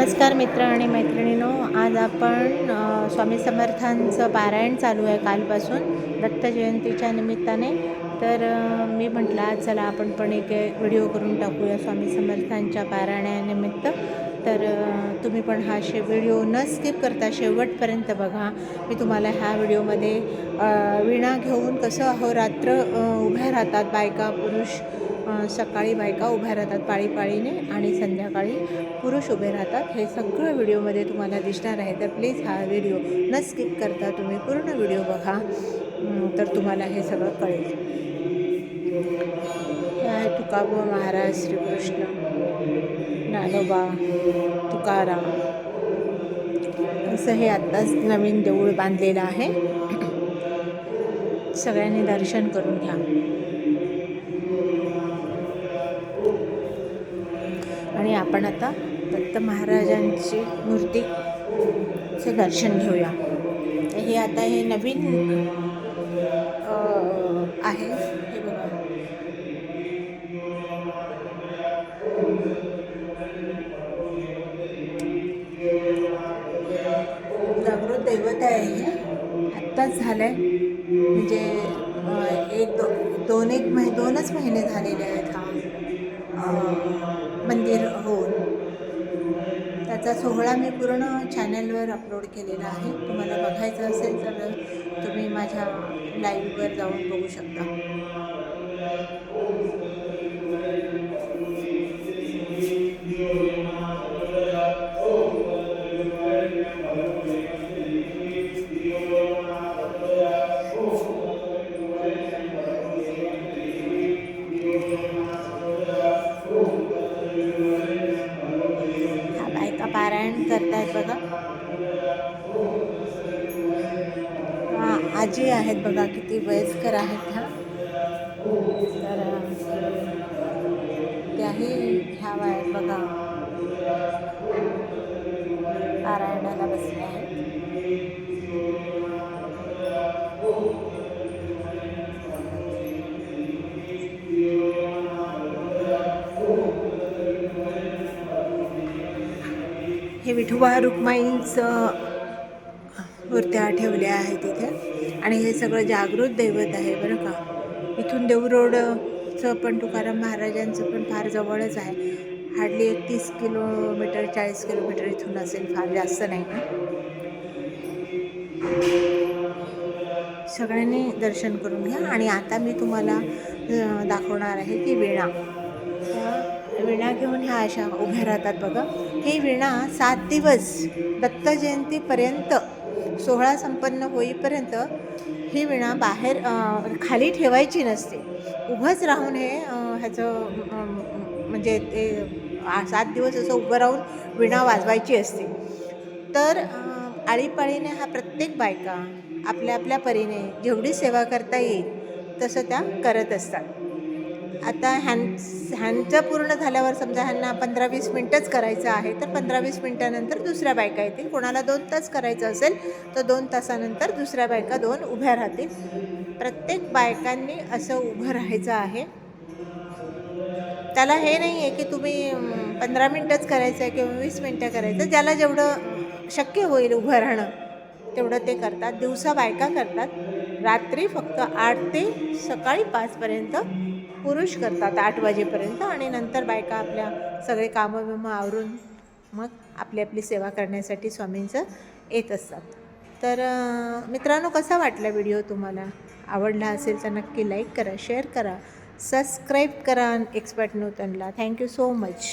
नमस्कार मित्र आणि मैत्रिणींनो आज आपण स्वामी समर्थांचं पारायण चालू आहे कालपासून दत्त जयंतीच्या निमित्ताने. तर मी म्हटलं आज चला आपण पण एक व्हिडिओ करून टाकूया स्वामी समर्थांच्या पारायणानिमित्त. तर तुम्ही पण हा शे व्हिडिओ न स्किप करता शेवटपर्यंत बघा. मी तुम्हाला ह्या व्हिडिओमध्ये विणा घेऊन कसं अहोरात्र उभ्या राहतात बायका पुरुष सकाळी बायका उभ्या राहतात पाळीपाळीने आणि संध्याकाळी पुरुष उभे राहतात. हे सगळं व्हिडिओमध्ये तुम्हाला दिसणार आहे. तर प्लीज हा व्हिडिओ न स्किप करता तुम्ही पूर्ण व्हिडिओ बघा. तर तुम्हाला हे सगळं कळेल. हे आहे तुकाबो महाराज श्रीकृष्ण. नानोबा तुकाराम. असं हे आत्ताच नवीन देऊळ बांधलेलं आहे. सगळ्यांनी दर्शन करून घ्या. आपण आता दत्त महाराजांची मूर्तीचं दर्शन घेऊया. हे आता हे नवीन आहे. हे बघा. जागृत दैवत आहे हे. आत्ताच झालं आहे म्हणजे एक दो दोन एक महि दोनच महिने झालेले आहेत हा मंदिर त्याचा सोहळा मी पूर्ण चॅनलवर अपलोड केलेला आहे. तुम्हाला बघायचं असेल तर तुम्ही माझ्या लाईव्हवर जाऊन बघू शकता. पारायण करतायत बघा. हा, आजी आहेत बघा किती वयस्कर आहेत ह्या. तर त्याही ह्या वयात बघा. हे विठोबा रुक्माईंचं मूर्त्या ठेवल्या आहेत इथे. आणि हे सगळं जागृत दैवत आहे बरं का. इथून देऊ रोडचं पण तुकाराम महाराजांचं पण फार जवळच आहे. हार्डली एक तीस किलोमीटर चाळीस किलोमीटर इथून असेल फार जास्त नाही ना. सगळ्यांनी दर्शन करून घ्या. आणि आता मी तुम्हाला दाखवणार आहे की वीणा. विणा घेऊन ह्या अशा उभ्या राहतात बघा. ही विणा सात दिवस दत्त जयंतीपर्यंत सोहळा संपन्न होईपर्यंत ही विणा बाहेर खाली ठेवायची नसते. उभंच राहून हे ह्याचं म्हणजे ते सात दिवस असं उभं राहून विणा वाजवायची असते. तर आळीपाळीने हा प्रत्येक बायका आपल्या आपल्या परीने जेवढी सेवा करता येईल तसं त्या करत असतात. आता ह्यां ह्यांचं पूर्ण झाल्यावर समजा ह्यांना पंधरा वीस मिनटंच करायचं आहे तर पंधरा वीस मिनटानंतर दुसऱ्या बायका येतील. कोणाला दोन तास करायचं असेल तर दोन तासानंतर दुसऱ्या बायका दोन उभ्या राहतील. प्रत्येक बायकांनी असं उभं राहायचं आहे. त्याला हे नाही आहे की तुम्ही पंधरा मिनटंच करायचं आहे किंवा वीस मिनटं करायचं. ज्याला जेवढं शक्य होईल उभं राहणं तेवढं ते करतात. दिवसा बायका करतात. रात्री फक्त आठ ते सकाळी पाचपर्यंत पुरुष करतात आठ वाजेपर्यंत आणि नंतर बायका आपल्या सगळे कामं बिमं आवरून मग आपली आपली सेवा करण्यासाठी स्वामींचं येत असतात. तर मित्रांनो कसा वाटला व्हिडिओ तुम्हाला? आवडला असेल तर नक्की लाईक करा शेअर करा सबस्क्राईब करा एक्सपर्ट नूतनला थँक्यू सो मच